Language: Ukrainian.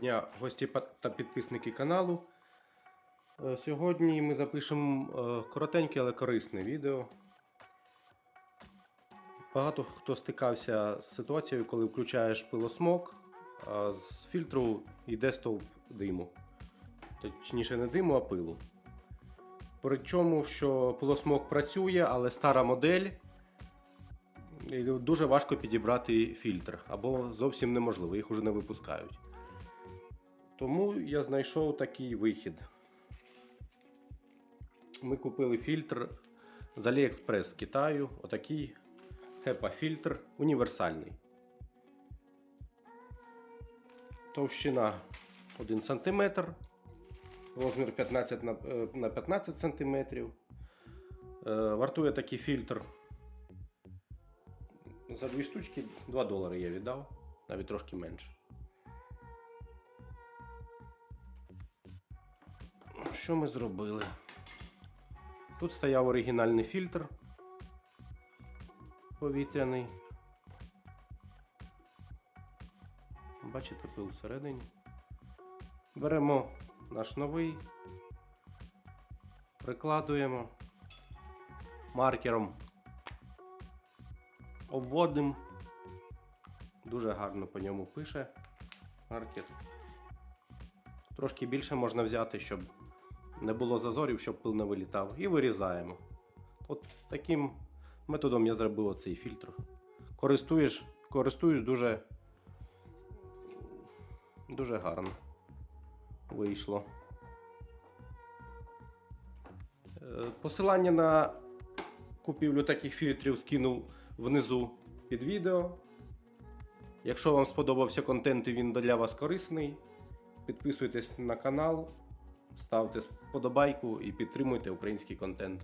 дня, гості та підписники каналу. Е, Сьогодні ми запишемо е, коротеньке, але корисне відео. Багато хто стикався з ситуацією, коли включаєш пилосмок, а з фільтру йде стовп диму. Точніше, не диму, а пилу. Причому, що пилосмок працює, але стара модель. І дуже важко підібрати фільтр, або зовсім неможливо, їх уже не випускають. Тому я знайшов такий вихід. Ми купили фільтр з AliExpress з Китаю. Отакий HEPA-фільтр універсальний. Товщина 1 см, розмір 15 на, е, 15 см. Е, Вартує такий фільтр за дві штучки 2 долари я віддав, навіть трошки менше. Що ми зробили? Тут стояв оригінальний фільтр повітряний. Бачите, пил всередині. Беремо наш новий, прикладуємо маркером обводимо. Дуже гарно по ньому пише маркер. Трошки більше можна взяти, щоб не було зазорів, щоб пил не вилітав. І вирізаємо. От таким методом я зробив оцей фільтр. Користуєш, користуюсь дуже, дуже гарно. Вийшло. Е, Посилання на купівлю таких фільтрів скинув внизу під відео. Якщо вам сподобався контент і він для вас корисний, підписуйтесь на канал, ставте вподобайку і підтримуйте український контент.